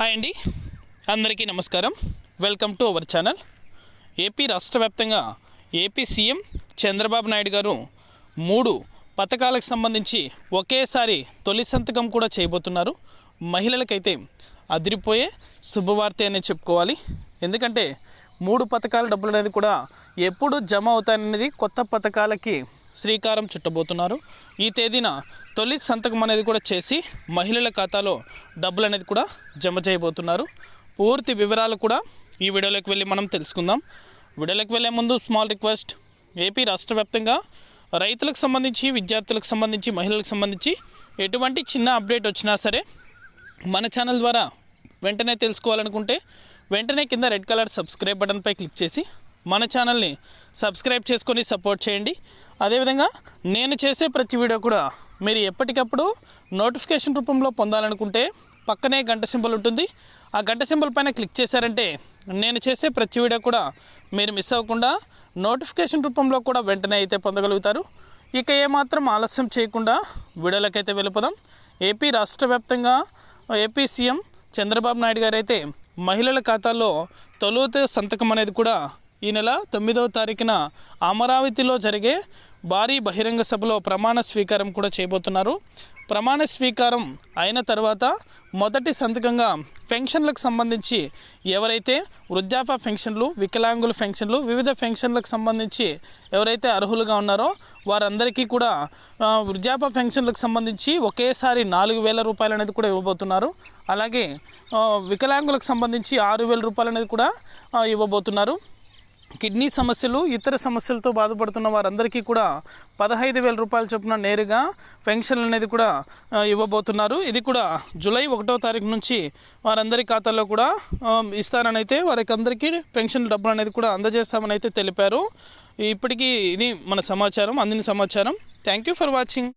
Hi అండి. అందరికీ నమస్కారం. Welcome to our channel. AP రాష్ట్ర వ్యాప్తంగా ఏపీ సీఎం చంద్రబాబు నాయుడు గారు మూడు పథకాలకు సంబంధించి ఒకేసారి తొలి సంతకం కూడా చేయబోతున్నారు. మహిళలకైతే అదిరిపోయే శుభవార్త అనే చెప్పుకోవాలి. ఎందుకంటే మూడు పథకాల డబ్బులు అనేది కూడా ఎప్పుడు జమ అవుతాయనేది కొత్త పథకాలకి శ్రీకారం చుట్టబోతున్నారు. ఈ తేదీన తొలి సంతకం అనేది కూడా చేసి మహిళల ఖాతాలో డబ్బులు అనేది కూడా జమ చేయబోతున్నారు. పూర్తి వివరాలు కూడా ఈ వీడియోలోకి వెళ్ళి మనం తెలుసుకుందాం. వీడియోలోకి వెళ్ళే ముందు స్మాల్ రిక్వెస్ట్. ఏపీ రాష్ట్ర వ్యాప్తంగా రైతులకు సంబంధించి విద్యార్థులకు సంబంధించి మహిళలకు సంబంధించి ఎటువంటి చిన్న అప్డేట్ వచ్చినా సరే మన ఛానల్ ద్వారా వెంటనే తెలుసుకోవాలనుకుంటే వెంటనే కింద రెడ్ కలర్ సబ్స్క్రైబ్ బటన్పై క్లిక్ చేసి మన ఛానల్ని సబ్స్క్రైబ్ చేసుకొని సపోర్ట్ చేయండి. అదేవిధంగా నేను చేసే ప్రతి వీడియో కూడా మీరు ఎప్పటికప్పుడు నోటిఫికేషన్ రూపంలో పొందాలనుకుంటే పక్కనే గంట సింబల్ ఉంటుంది. ఆ గంట సింబల్ పైన క్లిక్ చేశారంటే నేను చేసే ప్రతి వీడియో కూడా మీరు మిస్ అవ్వకుండా నోటిఫికేషన్ రూపంలో కూడా వెంటనే అయితే పొందగలుగుతారు. ఇక ఏమాత్రం ఆలస్యం చేయకుండా వీడియోలకైతే వెళ్ళిపోదాం. ఏపీ రాష్ట్ర వ్యాప్తంగా ఏపీ సీఎం చంద్రబాబు నాయుడు గారు అయితే మహిళల ఖాతాల్లో తొలుత సంతకం అనేది కూడా ఈ నెల తొమ్మిదవ తారీఖున అమరావతిలో జరిగే భారీ బహిరంగ సభలో ప్రమాణ స్వీకారం కూడా చేయబోతున్నారు. ప్రమాణ స్వీకారం అయిన తర్వాత మొదటి సంతకంగా పెన్షన్లకు సంబంధించి ఎవరైతే వృద్ధాప్య పెన్షన్లు వికలాంగుల పెన్షన్లు వివిధ పెన్షన్లకు సంబంధించి ఎవరైతే అర్హులుగా ఉన్నారో వారందరికీ కూడా వృద్ధాప్య పెన్షన్లకు సంబంధించి ఒకేసారి నాలుగు వేల రూపాయలు అనేది కూడా ఇవ్వబోతున్నారు. అలాగే వికలాంగులకు సంబంధించి ఆరు వేల రూపాయలు అనేది కూడా ఇవ్వబోతున్నారు. కిడ్నీ సమస్యలు ఇతర సమస్యలతో బాధపడుతున్న వారందరికీ కూడా పదహైదు వేల రూపాయల చొప్పున నేరుగా పెన్షన్ అనేది కూడా ఇవ్వబోతున్నారు. ఇది కూడా జూలై ఒకటో తారీఖు నుంచి వారందరి ఖాతాల్లో కూడా ఇస్తారని అయితే వారికి అందరికీ పెన్షన్ డబ్బులు అనేది కూడా అందజేస్తామని అయితే తెలిపారు. ఇప్పటికీ ఇది మన సమాచారం అందిన సమాచారం. Thank you for watching.